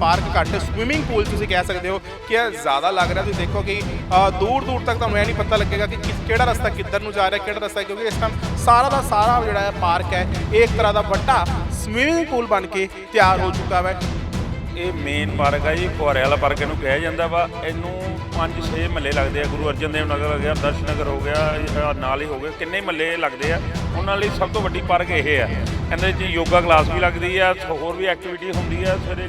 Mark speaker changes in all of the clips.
Speaker 1: Park ਘੱਟ swimming pool ਤੁਸੀਂ ਕਹਿ ਸਕਦੇ ਹੋ ਕਿ ਜ਼ਿਆਦਾ ਲੱਗ ਰਿਹਾ। ਤੁਸੀਂ ਦੇਖੋ ਕਿ ਦੂਰ ਦੂਰ ਤੱਕ ਤੁਹਾਨੂੰ ਇਹ ਨਹੀਂ ਪਤਾ ਲੱਗੇਗਾ ਕਿ ਕਿਹੜਾ ਰਸਤਾ ਕਿੱਧਰ ਨੂੰ ਜਾ ਰਿਹਾ, ਕਿਹੜਾ ਰਸਤਾ ਕਿਉਂਕਿ ਇਸ ਟਾਈਮ ਸਾਰਾ ਦਾ ਸਾਰਾ ਜਿਹੜਾ ਹੈ ਪਾਰਕ ਹੈ, ਇਹ ਇੱਕ ਤਰ੍ਹਾਂ ਦਾ ਵੱਡਾ ਸਵਿਮਿੰਗ ਪੂਲ ਬਣ ਕੇ ਤਿਆਰ ਹੋ ਚੁੱਕਾ ਹੈ
Speaker 2: ਇਹ ਮੇਨ ਪਾਰਕ ਆ ਜੀ ਫੁਹਾਰੇ ਵਾਲਾ ਪਾਰਕ ਇਹਨੂੰ ਕਿਹਾ ਜਾਂਦਾ ਵਾ। ਇਹਨੂੰ 5-6 ਮਹੱਲੇ ਲੱਗਦੇ ਆ, ਗੁਰੂ ਅਰਜਨ ਦੇਵ ਨਗਰ ਹੋ ਗਿਆ ਦਰਸ਼ਨ ਨਗਰ ਹੋ ਗਿਆ ਨਾਲ ਹੀ ਹੋ ਗਏ, ਕਿੰਨੇ ਮਹੱਲੇ ਲੱਗਦੇ ਆ। ਉਹਨਾਂ ਲਈ ਸਭ ਤੋਂ ਵੱਡੀ ਪਾਰਕ ਇਹ ਆ। ਕਹਿੰਦੇ ਜੀ ਯੋਗਾ ਕਲਾਸ ਵੀ ਲੱਗਦੀ ਆ, ਹੋਰ ਵੀ ਐਕਟੀਵਿਟੀ ਹੁੰਦੀ ਆ, ਸਵੇਰੇ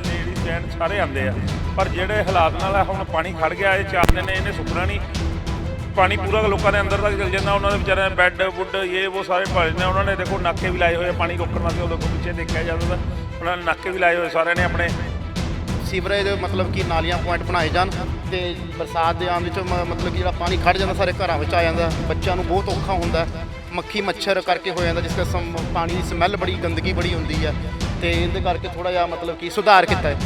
Speaker 2: ਲੇਡੀਜ਼ ਸਾਰੇ ਆਉਂਦੇ ਆ। ਪਰ ਜਿਹੜੇ ਹਾਲਾਤ ਨਾਲ ਆ, ਹੁਣ ਪਾਣੀ ਖੜ ਗਿਆ ਇਹ ਚਾਰ ਦਿਨ ਇਹਨੇ ਸੁੱਕਣਾ ਨਹੀਂ। ਪਾਣੀ ਪੂਰਾ ਲੋਕਾਂ ਦੇ ਅੰਦਰ ਤੱਕ ਚਲ ਜਾਂਦਾ ਉਹਨਾਂ ਦੇ ਵਿਚਾਰਿਆਂ ਬੈੱਡ ਵੁੱਡ ਇਹ ਉਹ ਸਾਰੇ ਭਰੇ ਨੇ। ਉਹਨਾਂ ਨੇ ਦੇਖੋ ਨਾਕੇ ਵੀ ਲਾਏ ਹੋਏ ਪਾਣੀ ਰੋਕਣ ਵਾਸਤੇ ਉਹ ਦੇਖੋ ਪਿੱਛੇ ਦੇਖਿਆ ਜਾਂਦਾ ਤਾਂ ਉਹਨਾਂ ਨੇ ਨਾਕੇ ਵੀ ਲਾਏ ਹੋਏ ਸਾਰਿਆਂ ਨੇ ਆਪਣੇ
Speaker 3: ਸੀਵਰੇਜ ਮਤਲਬ ਕਿ ਨਾਲੀਆਂ ਪੁਆਇੰਟ ਬਣਾਏ ਜਾਣ ਤੇ ਬਰਸਾਤ ਦੇ ਆਉਣ ਵਿੱਚ ਮਤਲਬ ਕਿ ਜਿਹੜਾ ਪਾਣੀ ਖੜ ਜਾਂਦਾ ਸਾਰੇ ਘਰਾਂ ਵਿੱਚ ਆ ਜਾਂਦਾ। ਬੱਚਿਆਂ ਨੂੰ ਬਹੁਤ ਔਖਾ ਹੁੰਦਾ। ਮੱਖੀ ਮੱਛਰ ਕਰਕੇ ਹੋ ਜਾਂਦਾ ਜਿਸ ਕਰਕੇ ਸਮ- ਪਾਣੀ ਦੀ ਸਮੈਲ ਬੜੀ ਗੰਦਗੀ ਬੜੀ ਹੁੰਦੀ ਹੈ ਤੇ ਇਹਦੇ ਕਰਕੇ ਥੋੜਾ ਜਿਹਾ ਮਤਲਬ ਕਿ ਸੁਧਾਰ ਕੀਤਾ ਹੈ।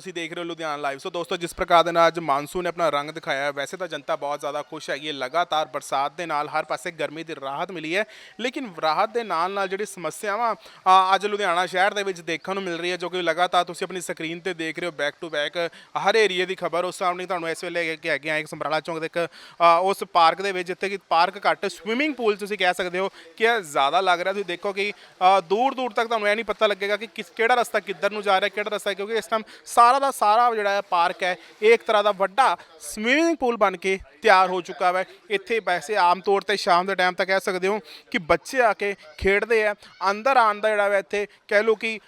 Speaker 1: ਤੁਸੀਂ ਦੇਖ ਰਹੇ ਹੋ ਲੁਧਿਆਣਾ ਲਾਈਵ ਸੋ ਦੋਸਤੋ ਜਿਸ ਪ੍ਰਕਾਰ ਦੇ ਨਾਲ ਅੱਜ ਮਾਨਸੂਨ ਨੇ ਆਪਣਾ ਰੰਗ ਦਿਖਾਇਆ ਹੈ ਵੈਸੇ ਤਾਂ ਜਨਤਾ ਬਹੁਤ ਜ਼ਿਆਦਾ ਖੁਸ਼ ਹੈਗੀ ਹੈ। ਲਗਾਤਾਰ ਬਰਸਾਤ ਦੇ ਨਾਲ ਹਰ ਪਾਸੇ ਗਰਮੀ ਦੀ ਰਾਹਤ ਮਿਲੀ ਹੈ। ਲੇਕਿਨ ਰਾਹਤ ਦੇ ਨਾਲ ਨਾਲ ਜਿਹੜੀ ਸਮੱਸਿਆਵਾਂ ਆ, ਅੱਜ ਲੁਧਿਆਣਾ ਸ਼ਹਿਰ ਦੇ ਵਿੱਚ ਦੇਖਣ ਨੂੰ ਮਿਲ ਰਹੀ ਹੈ ਜੋ ਕਿ ਲਗਾਤਾਰ ਤੁਸੀਂ ਆਪਣੀ ਸਕਰੀਨ ਤੇ ਦੇਖ ਰਹੇ ਹੋ ਬੈਕ ਟੂ ਬੈਕ ਹਰ ਏਰੀਆ ਦੀ ਖਬਰ ਉਸ ਸਾਹਮਣੇ ਤੁਹਾਨੂੰ ਇਸ ਵੇਲੇ ਹੈਗੇ ਕਿ ਹੈਗੇ ਆ ਇੱਕ ਸਮਰਾਲਾ ਚੌਂਕ ਦੇ ਇੱਕ ਆ, ਉਸ ਪਾਰਕ ਦੇ ਵਿੱਚ ਜਿੱਥੇ ਕਿ ਪਾਰਕ ਘੱਟ ਸਵਿਮਿੰਗ ਪੂਲ ਤੁਸੀਂ ਕਹਿ ਸਕਦੇ ਹੋ ਕਿ ਇਹ ਜ਼ਿਆਦਾ ਲੱਗ ਰਿਹਾ। ਤੁਸੀਂ ਦੇਖੋ ਕਿ ਦੂਰ ਦੂਰ ਤੱਕ ਤੁਹਾਨੂੰ ਇਹ ਨਹੀਂ ਪਤਾ ਲੱਗੇਗਾ ਕਿ ਕਿਸ ਕਿਹੜਾ ਰਸਤਾ ਕਿੱਧਰ ਨੂੰ ਜਾ ਰਿਹਾ ਕਿਹੜਾ ਰਸਤਾ ਕਿਉਂਕਿ ਇਸ ਟਾਈਮ ਸਾਰਾ ਸਾਰਾ ਦਾ ਸਾਰਾ ਜਿਹੜਾ ਹੈ ਪਾਰਕ ਹੈ, ਇਹ ਇੱਕ ਤਰ੍ਹਾਂ ਦਾ ਵੱਡਾ ਸਵਿਮਿੰਗ ਪੂਲ ਬਣ ਕੇ ਤਿਆਰ ਹੋ ਚੁੱਕਾ ਹੈ ਇੱਥੇ ਵੈਸੇ ਆਮ ਤੌਰ ਤੇ ਸ਼ਾਮ ਦੇ ਟਾਈਮ ਤਾਂ ਕਹਿ ਸਕਦੇ ਹੋ ਕਿ ਬੱਚੇ ਆ ਕੇ ਖੇਡਦੇ ਆ। ਅੰਦਰ ਆਉਣ ਦਾ ਜਿਹੜਾ ਵਾ ਇੱਥੇ ਕਹਿ ਲਓ ਕਿ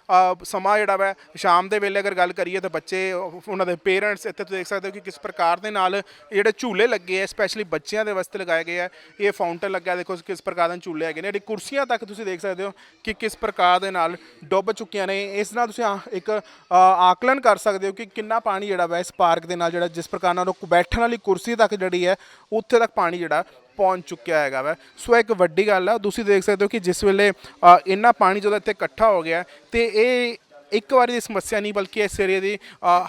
Speaker 1: ਸਮਾਂ ਜਿਹੜਾ ਵਾ, ਸ਼ਾਮ ਦੇ ਵੇਲੇ ਅਗਰ ਗੱਲ ਕਰੀਏ ਤਾਂ ਬੱਚੇ, ਉਹਨਾਂ ਦੇ ਪੇਰੈਂਟਸ ਇੱਥੇ ਤੁਸੀਂ ਦੇਖ ਸਕਦੇ ਹੋ ਕਿ ਕਿਸ ਪ੍ਰਕਾਰ ਦੇ ਨਾਲ ਜਿਹੜੇ ਝੂਲੇ ਲੱਗੇ ਆ ਸਪੈਸ਼ਲੀ ਬੱਚਿਆਂ ਦੇ ਵਾਸਤੇ ਲਗਾਏ ਗਏ ਆ। ਇਹ ਫਾਊਂਟਨ ਲੱਗਾ ਦੇਖੋ ਕਿਸ ਪ੍ਰਕਾਰ ਦੇ ਝੂਲੇ ਹੈਗੇ ਨੇ। ਜਿਹੜੀ ਕੁਰਸੀਆਂ ਤੱਕ ਤੁਸੀਂ ਦੇਖ ਸਕਦੇ ਹੋ ਕਿ ਕਿਸ ਪ੍ਰਕਾਰ ਦੇ ਨਾਲ ਡੁੱਬ ਚੁੱਕੀਆਂ ਨੇ। ਇਸ ਨਾਲ ਤੁਸੀਂ ਆ- ਇੱਕ ਆਕਲਨ ਕਰ ਸਕਦੇ ਸਕਦੇ ਹੋ ਕਿ ਕਿੰਨਾ ਪਾਣੀ ਜਿਹੜਾ ਵਾ ਇਸ ਪਾਰਕ ਦੇ ਨਾਲ ਜਿਹੜਾ ਜਿਸ ਪ੍ਰਕਾਰ ਨਾਲ ਉਹ ਬੈਠਣ ਵਾਲੀ ਕੁਰਸੀ ਤੱਕ ਜਿਹੜੀ ਹੈ, ਉੱਥੇ ਤੱਕ ਪਾਣੀ ਜਿਹੜਾ ਪਹੁੰਚ ਚੁੱਕਿਆ ਹੈਗਾ ਵਾ। ਸੋ ਇੱਕ ਵੱਡੀ ਗੱਲ ਆ। ਤੁਸੀਂ ਦੇਖ ਸਕਦੇ ਹੋ ਕਿ ਜਿਸ ਵੇਲੇ ਇੰਨਾ ਪਾਣੀ ਜਦੋਂ ਇੱਥੇ ਇਕੱਠਾ ਹੋ ਗਿਆ ਤੇ ਇਹ ਇੱਕ ਵਾਰੀ ਦੀ ਸਮੱਸਿਆ ਨਹੀਂ, ਬਲਕਿ ਇਸ ਏਰੀਏ ਦੀ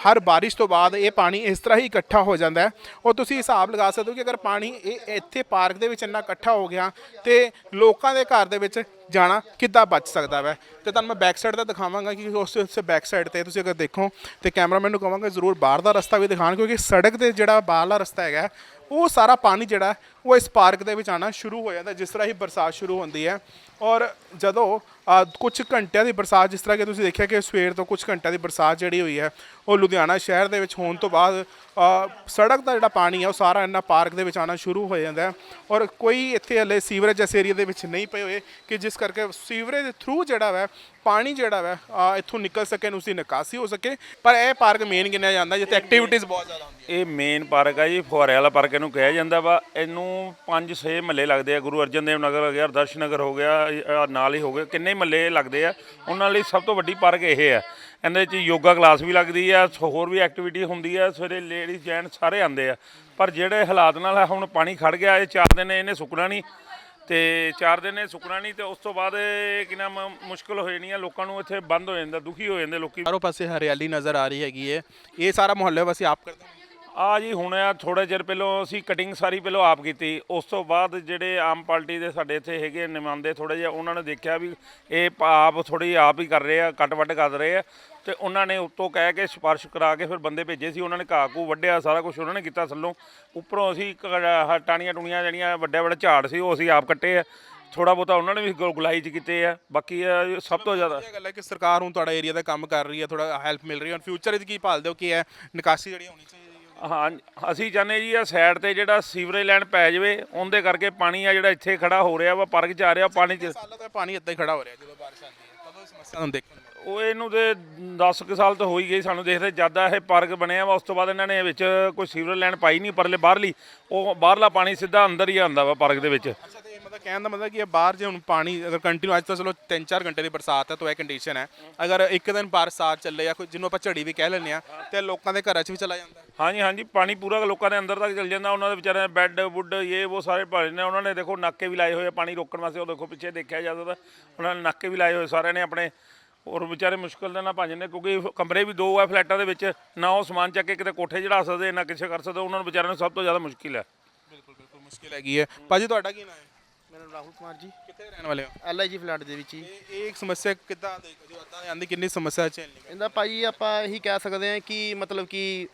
Speaker 1: ਹਰ ਬਾਰਿਸ਼ ਤੋਂ ਬਾਅਦ ਇਹ ਪਾਣੀ ਇਸ ਤਰ੍ਹਾਂ ਹੀ ਇਕੱਠਾ ਹੋ ਜਾਂਦਾ ਹੈ। ਔਰ ਤੁਸੀਂ ਹਿਸਾਬ ਲਗਾ ਸਕਦੇ ਹੋ ਕਿ ਅਗਰ ਪਾਣੀ ਇਹ, ਇੱਥੇ ਪਾਰਕ ਦੇ ਵਿੱਚ ਇੰਨਾ ਇਕੱਠਾ ਹੋ ਗਿਆ ਤੇ ਲੋਕਾਂ ਦੇ ਘਰ ਦੇ ਵਿੱਚ ਜਾਣਾ ਕਿੱਦਾਂ ਬਚ ਸਕਦਾ ਵੈ? ਤੇ ਤੁਹਾਨੂੰ ਮੈਂ ਬੈਕ ਸਾਈਡ ਦਾ ਦਿਖਾਵਾਂਗਾ ਕਿ ਉਸ ਉਸ ਬੈਕ ਸਾਈਡ ਤੇ ਤੁਸੀਂ ਅਗਰ ਦੇਖੋ ਤੇ ਕੈਮਰਾਮੈਨ ਨੂੰ ਕਹਾਂਗਾ ਜ਼ਰੂਰ ਬਾਹਰ ਦਾ ਰਸਤਾ ਵੀ ਦਿਖਾਣ ਕਿਉਂਕਿ ਸੜਕ ਤੇ ਜਿਹੜਾ ਬਾਹਰਲਾ ਰਸਤਾ ਹੈਗਾ, ਉਹ ਸਾਰਾ ਪਾਣੀ ਜਿਹੜਾ ਉਹ ਇਸ ਪਾਰਕ ਦੇ ਵਿੱਚ ਆਣਾ ਸ਼ੁਰੂ ਹੋ ਜਾਂਦਾ, ਜਿਸ ਤਰ੍ਹਾਂ ਹੀ ਬਰਸਾਤ ਸ਼ੁਰੂ ਹੁੰਦੀ ਹੈ। ਔਰ ਜਦੋਂ ਕੁਝ ਘੰਟਿਆਂ ਦੀ ਬਰਸਾਤ, ਜਿਸ ਤਰ੍ਹਾਂ ਕਿ ਤੁਸੀਂ ਦੇਖਿਆ ਕਿ ਸਵੇਰ ਤੋਂ ਕੁਝ ਘੰਟਿਆਂ ਦੀ ਬਰਸਾਤ ਜਿਹੜੀ ਹੋਈ ਹੈ, ਉਹ ਲੁਧਿਆਣਾ ਸ਼ਹਿਰ ਦੇ ਵਿੱਚ ਹੋਣ ਤੋਂ ਬਾਅਦ ਸੜਕ ਦਾ ਜਿਹੜਾ ਪਾਣੀ ਹੈ, ਉਹ ਸਾਰਾ ਇਹਨਾਂ ਪਾਰਕ ਦੇ ਵਿੱਚ ਆਣਾ ਸ਼ੁਰੂ ਹੋ ਜਾਂਦਾ ਔਰ ਕੋਈ ਇੱਥੇ ਹਲੇ ਸੀਵਰੇਜ ਇਸ ਏਰੀਆ ਦੇ ਵਿੱਚ ਨਹੀਂ ਪਏ ਹੋਏ, ਕਿ ਜਿਸ ਕਰਕੇ ਸੀਵਰੇਜ ਦੇ ਥਰੂ ਜਿਹੜਾ ਵੈ, ਪਾਣੀ ਜਿਹੜਾ ਵੈ ਇੱਥੋਂ ਨਿਕਲ ਸਕੇ ਨੂੰ ਉਸਦੀ ਨਿਕਾਸੀ ਹੋ ਸਕੇ। ਪਰ ਇਹ ਪਾਰਕ ਮੇਨ ਗਿਣਿਆ ਜਾਂਦਾ, ਜਿੱਥੇ ਐਕਟੀਵਿਟੀਜ਼ ਬਹੁਤ ਜ਼ਿਆਦਾ ਹੁੰਦੀਆਂ।
Speaker 2: ਇਹ ਮੇਨ ਪਾਰਕ ਹੈ ਜੀ, ਫੁਹਾਰੇ ਵਾਲਾ ਪਾਰਕ ਇਹਨੂੰ ਕਿਹਾ ਜਾਂਦਾ ਵਾ। ਇਹਨੂੰ 5-6 ਮਹੱਲੇ ਲੱਗਦੇ ਆ ਗੁਰੂ ਅਰਜਨ ਦੇਵ ਨਗਰ ਹੋ ਗਿਆ ਦਰਸ਼ ਨਗਰ ਹੋ ਗਿਆ ਇਹ ਨਾਲ ਹੀ ਹੋ ਗਏ। ਕਿੰਨੇ ਮਹੱਲੇ ਲੱਗਦੇ ਆ? ਉਹਨਾਂ ਲਈ ਸਭ ਤੋਂ ਵੱਡੀ ਪਾਰਕ ਇਹ ਹੈ ਇਹਦੇ 'ਚ ਯੋਗਾ ਕਲਾਸ ਵੀ ਲੱਗਦੀ ਆ ਹੋਰ ਵੀ ਐਕਟੀਵਿਟੀ ਹੁੰਦੀ ਆ ਸਵੇਰੇ ਲੇਡੀਜ਼ ਜੈਂਟਸ ਸਾਰੇ ਆਉਂਦੇ ਆ। ਪਰ ਜਿਹੜੇ ਹਾਲਾਤ ਨਾਲ ਆ, ਹੁਣ ਪਾਣੀ ਖੜ ਗਿਆ ਇਹ ਚਾਰ ਦਿਨ ਇਹਨੇ ਸੁੱਕਣਾ ਨਹੀਂ। ਤੇ ਚਾਰ ਦਿਨ ਇਹ ਸੁੱਕਣਾ ਨਹੀਂ ਤੇ ਉਸ ਤੋਂ ਬਾਅਦ ਇਹ ਕਿ ਨਾਮ ਮੁਸ਼ਕਲ ਹੋ ਜਾਣੀ ਆ ਲੋਕਾਂ ਨੂੰ ਇੱਥੇ ਬੰਦ ਹੋ ਜਾਂਦਾ ਦੁਖੀ ਹੋ ਜਾਂਦੇ ਲੋਕੀ।
Speaker 1: ਚਾਰੋਂ ਪਾਸੇ ਹਰਿਆਲੀ ਨਜ਼ਰ ਆ ਰਹੀ ਹੈਗੀ ਹੈ ਇਹ ਸਾਰਾ ਮੁਹੱਲੇ ਵਾਸੀ ਆਪ ਕਰਦੇ।
Speaker 2: ਆ ਜੀ, ਹੁਣ ਆ ਥੋੜੇ ਚਿਰ ਪਹਿਲਾਂ ਅਸੀਂ ਕਟਿੰਗ ਸਾਰੀ ਪਹਿਲਾਂ ਆਪ ਕੀਤੀ। ਉਸ ਤੋਂ ਬਾਅਦ ਜਿਹੜੇ ਆਮ ਪਾਰਟੀ ਦੇ ਸਾਡੇ ਇੱਥੇ ਹੈਗੇ ਨੁਮਾਇੰਦੇ ਥੋੜੇ ਜਿਹਾ, ਉਹਨਾਂ ਨੇ ਦੇਖਿਆ ਵੀ ਇਹ ਪ- ਆਪ ਥੋੜੀ ਆਪ ਹੀ ਕਰ ਰਹੇ ਆ, ਕੱਟ ਵੱਟ ਕਰ ਰਹੇ ਆ। ਤੇ ਉਹਨਾਂ ਨੇ ਉੱਤੋਂ ਕਹਿ ਕੇ ਸਿਫਾਰਿਸ਼ ਕਰਾ ਕੇ ਫਿਰ ਬੰਦੇ ਭੇਜੇ ਸੀ, ਉਹਨਾਂ ਨੇ ਘਾਹ ਘੂ ਵੱਢਿਆ, ਸਾਰਾ ਕੁਝ ਉਹਨਾਂ ਨੇ ਕੀਤਾ ਥੱਲੋਂ। ਉੱਪਰੋਂ ਅਸੀਂ ਇੱਕ ਆਹ ਟਾਹਣੀਆਂ ਟੁਣੀਆਂ ਜਿਹੜੀਆਂ ਵੱਡੇ ਵੱਡੇ ਝਾੜ ਸੀ, ਉਹ ਅਸੀਂ ਆਪ ਕੱਟੇ ਆ। ਥੋੜਾ ਬਹੁਤਾ ਉਹਨਾਂ ਨੇ ਵੀ ਗੁ- ਗੁਲਾਈ ਚ ਕੀਤੇ ਆ। ਬਾਕੀ ਇਹ ਸਭ ਤੋਂ ਜ਼ਿਆਦਾ
Speaker 1: ਇਹ ਗੱਲ ਹੈ ਕਿ ਸਰਕਾਰ ਹੁਣ ਤੁਹਾਡਾ ਏਰੀਆ ਦਾ ਕੰਮ ਕਰ ਰਹੀ ਹੈ ਥੋੜਾ ਹੈਲਪ ਮਿਲ ਰਹੀ ਹੈ। ਔਰ ਫਿਊਚਰ ਵਿੱਚ ਕੀ ਭਾਲਦੇ ਹੋ, ਕਿ ਹੈ? ਨਿਕਾਸੀ ਜਿਹੜੀ ਹੋਣੀ ਚਾਹੀਦੀ ਹੈ
Speaker 2: ਅਸੀਂ ਚਾਹੁੰਦੇ ਜੀ ਆ ਸਾਈਡ ਤੇ ਜਿਹੜਾ ਸੀਵਰੇਜ ਲਾਈਨ ਪੈ ਜਾਵੇ ਉਹਦੇ ਕਰਕੇ ਪਾਣੀ ਆ ਜਿਹੜਾ ਇੱਥੇ ਖੜਾ ਹੋ ਰਿਹਾ ਵਾ ਪਾਰਕ 'ਚ ਆ ਰਿਹਾ ਪਾਣੀ 'ਚ
Speaker 1: ਸਾਲਾਂ ਤੋਂ ਇਹ ਪਾਣੀ ਇੱਦਾਂ ਹੀ ਖੜਾ ਹੋ ਰਿਹਾ ਜਦੋਂ ਬਾਰਿਸ਼ ਆਉਂਦੀ ਹੈ ਕਦੋਂ ਇਹ ਸਮੱਸਿਆ ਨੂੰ ਦੇਖਣ ਨੂੰ
Speaker 2: ਉਹ ਇਹਨੂੰ ਤੇ 10 ਕੁ ਸਾਲ ਤੋਂ ਹੋ ਹੀ ਗਈ ਸਾਨੂੰ ਦੇਖਦੇ ਜ਼ਿਆਦਾ ਇਹ ਪਾਰਕ ਬਣਿਆ ਵਾ ਉਸ ਤੋਂ ਬਾਅਦ ਇਹਨਾਂ ਨੇ ਵਿੱਚ ਕੋਈ ਸੀਵਰੇਜ ਲਾਈਨ ਪਾਈ ਨਹੀਂ ਪਰਲੇ ਬਾਹਰਲੀ ਉਹ ਬਾਹਰਲਾ ਪਾਣੀ ਸਿੱਧਾ ਅੰਦਰ ਹੀ ਆਉਂਦਾ ਵਾ ਪਾਰਕ ਦੇ ਵਿੱਚ।
Speaker 1: ਅੱਛਾ ਤੇ ਕਹਿਣ ਦਾ ਮਤਲਬ ਕਿ ਇਹ ਬਾਹਰ ਜੇ ਹੁਣ ਪਾਣੀ ਅਗਰ ਕੰਟੀਨਿਊ ਅੱਜ ਤਾਂ ਚਲੋ 3-4 ਘੰਟੇ ਦੀ ਬਰਸਾਤ ਹੈ ਤਾਂ ਇਹ ਕੰਡੀਸ਼ਨ ਹੈ। ਅਗਰ ਇੱਕ ਦਿਨ ਬਰਸਾਤ ਚੱਲੇ ਜਾਂ ਕੋਈ ਜਿਹਨੂੰ ਆਪਾਂ ਝੜੀ ਵੀ ਕਹਿ ਲੈਂਦੇ ਆ ਤੇ ਲੋਕਾਂ ਦੇ ਘਰਾਂ 'ਚ ਵੀ ਚਲਾ ਜਾਂਦਾ।
Speaker 2: ਹਾਂਜੀ ਹਾਂਜੀ ਪਾਣੀ ਪੂਰਾ ਲੋਕਾਂ ਦੇ ਅੰਦਰ ਤੱਕ ਚਲ ਜਾਂਦਾ। ਉਹਨਾਂ ਦੇ ਵਿਚਾਰਿਆਂ ਦੇ ਬੈੱਡ ਬੁੱਡ ਇਹ ਉਹ ਸਾਰੇ ਭਰੇ ਨੇ ਉਹਨਾਂ ਨੇ ਦੇਖੋ ਨਾਕੇ ਵੀ ਲਾਏ ਹੋਏ ਆ ਪਾਣੀ ਰੋਕਣ ਵਾਸਤੇ। ਉਹ ਦੇਖੋ ਪਿੱਛੇ ਦੇਖਿਆ ਜਾਂਦਾ ਤਾਂ ਉਹਨਾਂ ਨੇ ਨਾਕੇ ਵੀ ਲਾਏ ਹੋਏ। ਸਾਰਿਆਂ ਨੇ ਆਪਣੇ ਔਰ ਵਿਚਾਰੇ ਮੁਸ਼ਕਲ ਦੇ ਨਾਲ ਭੱਜ ਨੇ ਕਿਉਂਕਿ ਕਮਰੇ ਵੀ ਦੋ ਆ ਫਲੈਟਾਂ ਦੇ ਵਿੱਚ। ਨਾ ਉਹ ਸਮਾਨ ਚੱਕ ਕੇ ਕਿਤੇ ਕੋਠੇ ਚੜਾ ਸਕਦੇ ਨਾ ਕਿਸੇ ਕਰ ਸਕਦੇ। ਉਹਨਾਂ ਨੂੰ ਵਿਚਾਰਿਆਂ ਨੂੰ ਸਭ ਤੋਂ ਜ਼ਿਆਦਾ ਮੁਸ਼ਕਿਲ ਹੈ।
Speaker 1: ਬਿਲਕੁਲ ਬਿਲਕੁਲ ਮੁਸ਼ਕਿਲ ਹੈਗੀ ਹੈ। ਭਾਜੀ ਤੁਹਾਡਾ ਕੀ ਨਾਮ ਹੈ?
Speaker 3: ਮੇਰਾ ਨਾਮ ਰਾਹੁਲ ਕੁਮਾਰ ਜੀ।
Speaker 1: ਕਿੱਥੇ ਦੇ ਰਹਿਣ ਵਾਲੇ ਹੋ?
Speaker 3: ਐਲਆਈਜੀ ਫਲੱਡ ਦੇ ਵਿੱਚ ਹੀ
Speaker 1: ਇਹ ਇਹ ਇੱਕ ਸਮੱਸਿਆ ਕਿੱਦਾਂ ਦੇਖੋ ਜੋ ਅੱਦਾਂ ਆਂਦੀ ਕਿੰਨੀ ਸਮੱਸਿਆ ਝੇਲਣੀ ਪੈਂਦੀ?
Speaker 3: ਇਹਦਾ ਭਾਈ ਆਪਾਂ ਇਹੀ ਕਹਿ ਸਕਦੇ ਹਾਂ ਕਿ ਮਤਲਬ ਕਿ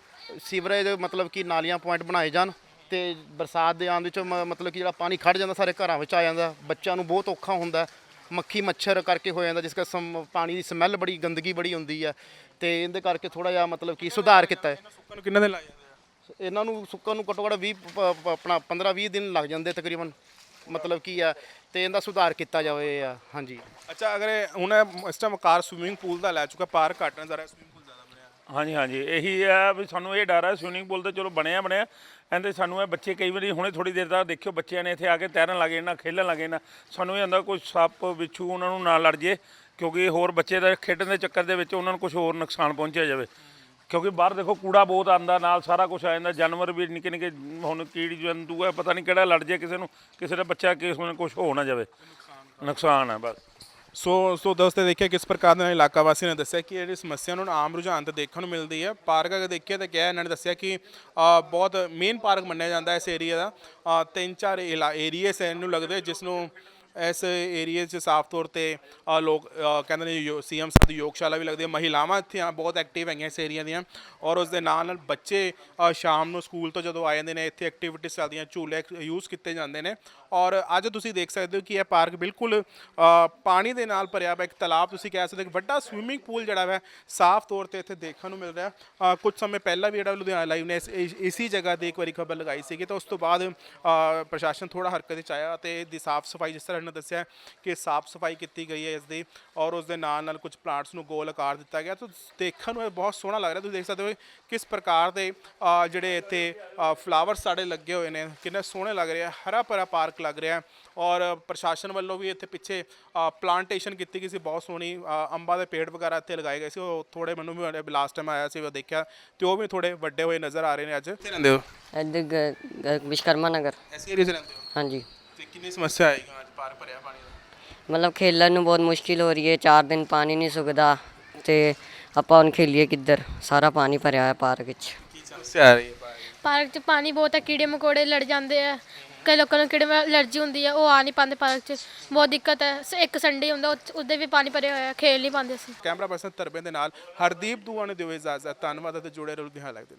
Speaker 3: ਸੀਵਰੇਜ ਮਤਲਬ ਕਿ ਨਾਲੀਆਂ ਪੁਆਇੰਟ ਬਣਾਏ ਜਾਣ ਤੇ ਬਰਸਾਤ ਦੇ ਆਉਣ ਵਿੱਚ ਮ- ਮਤਲਬ ਕਿ ਜਿਹੜਾ ਪਾਣੀ ਖੜ ਜਾਂਦਾ ਸਾਰੇ ਘਰਾਂ ਵਿੱਚ ਆ ਜਾਂਦਾ। ਬੱਚਿਆਂ ਨੂੰ ਬਹੁਤ ਔਖਾ ਹੁੰਦਾ। ਮੱਖੀ ਮੱਛਰ ਕਰਕੇ ਹੋ ਜਾਂਦਾ ਜਿਸ ਕਰਕੇ ਸਮ- ਪਾਣੀ ਦੀ ਸਮੈਲ ਬੜੀ ਗੰਦਗੀ ਬੜੀ ਹੁੰਦੀ ਹੈ ਤੇ ਇਹਦੇ ਕਰਕੇ ਥੋੜਾ ਜਿਹਾ ਮਤਲਬ ਕਿ ਸੁਧਾਰ ਕੀਤਾ ਹੈ।
Speaker 1: ਸੁੱਕਣ ਨੂੰ ਕਿੰਨੇ ਦਿਨ ਲੱਗ ਜਾਂਦੇ ਆ?
Speaker 3: ਇਹਨਾਂ ਨੂੰ ਸੁੱਕਣ ਨੂੰ ਘੱਟੋ ਘੱਟ 20 ਪ- ਪ- ਆਪਣਾ 15 20 ਦਿਨ ਲੱਗ ਜਾਂਦੇ ਤਕਰੀਬਨ। ਮਤਲਬ ਕੀ ਆ ਤੇ ਇਹਦਾ ਸੁਧਾਰ ਕੀਤਾ ਜਾਵੇ ਆ ਹਾਂਜੀ।
Speaker 1: ਅੱਛਾ ਅਗਰ ਇਹ ਹੁਣ ਇਹ ਇਸ ਟਾਈਮ ਕਾਰ ਸਵਿਮਿੰਗ ਪੂਲ ਦਾ ਲੈ ਚੁੱਕਾ ਪਾਰਕ ਘੱਟ ਨਜ਼ਰ ਆ ਸਵਿਮਿੰਗ ਪੂਲ ਜ਼ਿਆਦਾ ਬਣਿਆ।
Speaker 2: ਹਾਂਜੀ ਹਾਂਜੀ ਇਹੀ ਹੈ ਵੀ ਸਾਨੂੰ ਇਹ ਡਰ ਹੈ ਸਵਿਮਿੰਗ ਪੂਲ ਤੇ ਚਲੋ ਬਣਿਆ ਬਣਿਆ। ਕਹਿੰਦੇ ਸਾਨੂੰ ਇਹ ਬੱਚੇ ਕਈ ਵਾਰੀ ਹੁਣੇ ਥੋੜੀ ਦੇਰ ਤੱਕ ਦੇਖਿਓ ਬੱਚਿਆਂ ਨੇ ਇੱਥੇ ਆ ਕੇ ਤੈਰਨ ਲੱਗੇ ਨਾ ਖੇਲਣ ਲੱਗੇ ਨਾ ਸਾਨੂੰ ਇਹ ਹੁੰਦਾ ਕੋਈ ਸੱਪ ਵਿਛੂ ਉਹਨਾਂ ਨੂੰ ਨਾ ਲੜ ਜੇ ਕਿਉਂਕਿ ਹੋਰ ਬੱਚੇ ਦਾ ਖੇਡਣ ਦੇ ਚੱਕਰ ਦੇ ਵਿੱਚ ਉਹਨਾਂ ਨੂੰ ਕੁਝ ਹੋਰ ਨੁਕਸਾਨ ਪਹੁੰਚਿਆ ਜਾਵੇ। ਕਿਉਂਕਿ ਬਾਹਰ ਦੇਖੋ ਕੂੜਾ ਬਹੁਤ ਆਂਦਾ ਨਾਲ ਸਾਰਾ ਕੁਝ ਆ ਜਾਂਦਾ, ਜਾਨਵਰ ਵੀ ਨਿੱਕੇ ਨਿੱਕੇ ਹੁਣ ਕੀੜੀ ਜੰਤੂ ਹੈ ਪਤਾ ਨਹੀਂ ਕਿਹੜਾ ਲੜ ਜੇ ਕਿਸੇ ਨੂੰ, ਕਿਸੇ ਦਾ ਬੱਚਾ ਕਿਸੇ ਨੂੰ ਕੁਝ ਹੋ ਨਾ ਜਾਵੇ। ਨੁਕਸਾਨ ਹੈ ਬਸ।
Speaker 1: ਸੋ ਸੋ ਦੋਸਤੋ ਦੇਖਿਆ ਕਿਸ ਪ੍ਰਕਾਰ ਦੇ ਨਾਲ ਇਲਾਕਾ ਵਾਸੀਆਂ ਨੇ ਦੱਸਿਆ ਕਿ ਇਹ ਸਮੱਸਿਆ ਨੂੰ ਆਮ ਰੁਝਾਨ ਤੇ ਦੇਖਣ ਨੂੰ ਮਿਲਦੀ ਹੈ। ਪਾਰਕ ਅਗਰ ਦੇਖਿਆ ਤਾਂ ਕਿਹਾ ਇਹਨਾਂ ਨੇ ਦੱਸਿਆ ਕਿ ਬਹੁਤ ਮੇਨ ਪਾਰਕ ਮੰਨਿਆ ਜਾਂਦਾ ਇਸ ਏਰੀਆ ਦਾ। ਤਿੰਨ ਚਾਰ ਏਰੀਆਸ ਇਹਨੂੰ ਲੱਗਦੇ ਜਿਸ ਨੂੰ ਇਸ ਏਰੀਆ 'ਚ ਸਾਫ਼ ਤੌਰ ਤੇ ਅ, ਲੋਕ ਅ, ਕਹਿੰਦੇ ਨੇ ਸੀਐਮ ਸਾਹਿਬ ਦੀ ਯੋਗਸ਼ਾਲਾ ਵੀ ਲੱਗਦੀ ਹੈ ਮਹਿਲਾਵਾਂ ਇੱਥੇ ਆ ਬਹੁਤ ਐਕਟਿਵ ਹੈਗੀਆਂ ਇਸ ਏਰੀਆ ਦੀਆਂ ਔਰ ਉਸ ਦੇ ਨਾਲ ਨਾਲ ਬੱਚੇ ਅ, ਸ਼ਾਮ ਨੂੰ ਸਕੂਲ ਤੋਂ ਜਦੋਂ ਆ ਜਾਂਦੇ ਨੇ ਇੱਥੇ ਐਕਟੀਵਿਟੀਜ਼ ਚੱਲਦੀਆਂ ਝੂਲੇ ਯੂਜ਼ ਕੀਤੇ ਜਾਂਦੇ ਨੇ ਔਰ ਅੱਜ ਤੁਸੀਂ ਦੇਖ ਸਕਦੇ ਹੋ ਕਿ ਇਹ ਪਾਰਕ ਬਿਲਕੁਲ ਅ, ਪਾਣੀ ਦੇ ਨਾਲ ਭਰਿਆ ਹੋਇਆ ਇੱਕ ਤਲਾਬ ਤੁਸੀਂ ਕਹਿ ਸਕਦੇ ਹੋ ਕਿ ਵੱਡਾ ਸਵਿਮਿੰਗ ਪੂਲ ਜਿਹੜਾ ਹੈ ਸਾਫ਼ ਤੌਰ ਤੇ ਇੱਥੇ ਦੇਖਣ ਨੂੰ ਮਿਲ ਰਿਹਾ ਅ, ਕੁਝ ਸਮੇਂ ਪਹਿਲਾਂ ਵੀ ਜਿਹੜਾ ਲੁਧਿਆਣਾ ਲਾਈਵ ਨੇ ਇਸ- ਇਸ- ਇਸੀ ਜਗ੍ਹਾ ਤੇ ਇੱਕ ਵਾਰੀ ਖਬਰ ਲਗਾਈ ਸੀਗੀ ਤਾਂ ਉਸ ਤੋਂ ਬਾਅਦ ਅ, ਪ੍ਰਸ਼ਾਸਨ ਥੋੜਾ ਹਰਕਤ ਵਿੱਚ ਆਇਆ ਤੇ ਦੀ ਸਾਫ਼ ਸਫ਼ਾਈ ਜਿਸ ਤਰ੍ਹਾਂ ਇਹਨਾਂ ਦੱਸਿਆ ਕਿ ਸਾਫ਼ ਸਫ਼ਾਈ ਕੀਤੀ ਗਈ ਹੈ ਇਸ ਦੀ ਔਰ ਉਸ ਦੇ ਨਾਲ ਨਾਲ ਕੁਝ ਪਲਾਂਟਸ ਨੂੰ ਗੋਲ ਆਕਾਰ ਦਿੱਤਾ ਗਿਆ। ਤਾਂ ਦੇਖਣ ਨੂੰ ਇਹ ਬਹੁਤ ਸੋਹਣਾ ਲੱਗ ਰਿਹਾ। ਤੁਸੀਂ ਦੇਖ ਸਕਦੇ ਹੋ ਕਿਸ ਪ੍ਰਕਾਰ ਦੇ ਜਿਹੜੇ ਇੱਥੇ ਫਲਾਵਰ ਸਾਡੇ ਲੱਗੇ ਹੋਏ ਨੇ। ਕਿੰਨੇ ਸੋਹਣੇ ਲੱਗ ਰਹੇ ਹਰਾ ਭਰਾ ਪਾਰਕ ਲੱਗ ਰਿਹਾ ਔਰ ਪ੍ਰਸ਼ਾਸਨ ਵੱਲੋਂ ਵੀ ਇੱਥੇ ਪਿੱਛੇ ਪਲਾਂਟੇਸ਼ਨ ਕੀਤੀ ਗਈ ਸੀ। ਬਹੁਤ ਸੋਹਣੀ ਅੰਬਾਂ ਦੇ ਪੇੜ ਵਗੈਰਾ ਇੱਥੇ ਲਗਾਏ ਗਏ ਸੀ। ਉਹ ਥੋੜੇ ਮੈਨੂੰ ਵੀ ਲਾਸਟ ਟਾਈਮ ਆਇਆ ਸੀ ਉਹ ਦੇਖਿਆ ਤੇ ਉਹ ਵੀ ਥੋੜੇ ਵੱਡੇ ਹੋਏ ਨਜ਼ਰ ਆ ਰਹੇ ਨੇ ਅੱਜ। ਕਿੱਥੇ ਰਹਿੰਦੇ ਹੋ?
Speaker 4: ਇੱਧਰ ਵਿਸ਼ਕਰਮਾ ਨਗਰ।
Speaker 1: ਐਸੇ ਏਰੀਆ 'ਚ ਰਹਿੰਦੇ ਹੋ?
Speaker 4: ਹਾਂਜੀ।
Speaker 1: ਤੇ ਕਿੰਨੀ ਸਮੱਸਿਆ ਆਏਗੀ? ਅੱਜ ਪਾਰਕ ਭਰਿਆ ਪਾਣੀ ਦਾ?
Speaker 4: ਮਤਲਬ ਖੇਲਣ ਨੂੰ ਬਹੁਤ ਮੁਸ਼ਕਿਲ ਹੋ ਰਹੀ ਹੈ 4 ਦਿਨ ਪਾਣੀ ਨਹੀਂ ਸੁੱਕਦਾ ਤੇ ਆਪਾਂ ਹੁਣ ਖੇਲੀਏ ਕਿੱਧਰ? ਸਾਰਾ ਪਾਣੀ ਭਰਿਆ ਹੋਇਆ ਪਾਰਕ ਵਿੱਚ।
Speaker 1: ਕੀ ਸਮੱਸਿਆ ਆ ਰਹੀ ਹੈ ਪਾਰਕ
Speaker 5: ਪਾਰਕ 'ਚ ਪਾਣੀ ਬਹੁਤ ਹੈ ਕੀੜੇ ਮਕੌੜੇ ਲੜ ਜਾਂਦੇ ਆ। ਕਈ ਲੋਕਾਂ ਨੂੰ ਕੀੜੇ ਨਾਲ ਐਲਰਜੀ ਹੁੰਦੀ ਹੈ ਉਹ ਆ ਨਹੀਂ ਪਾਉਂਦੇ ਪਾਰਕ 'ਚ। ਬਹੁਤ ਦਿੱਕਤ ਹੈ ਸ- ਇੱਕ ਸੰਡੇ ਹੁੰਦਾ ਉਹ- ਉਹਦੇ ਵੀ ਪਾਣੀ ਭਰਿਆ ਹੋਇਆ ਹੈ, ਖੇਲ ਨਹੀਂ ਪਾਉਂਦੇ ਅਸੀਂ।
Speaker 1: ਕੈਮਰਾ ਪਰਸਨ ਤਰਬੇ ਦੇ ਨਾਲ ਹਰਦੀਪ ਦੂਆ ਨੇ ਦਿਓ ਇਜਾਜ਼ਤ ਧੰਨਵਾਦ ਅਤੇ ਜੁੜੇ ਰਹੋ ਲੁਧਿਆਣਾ ਲਾਈਵ ਦੇ ਨਾਲ।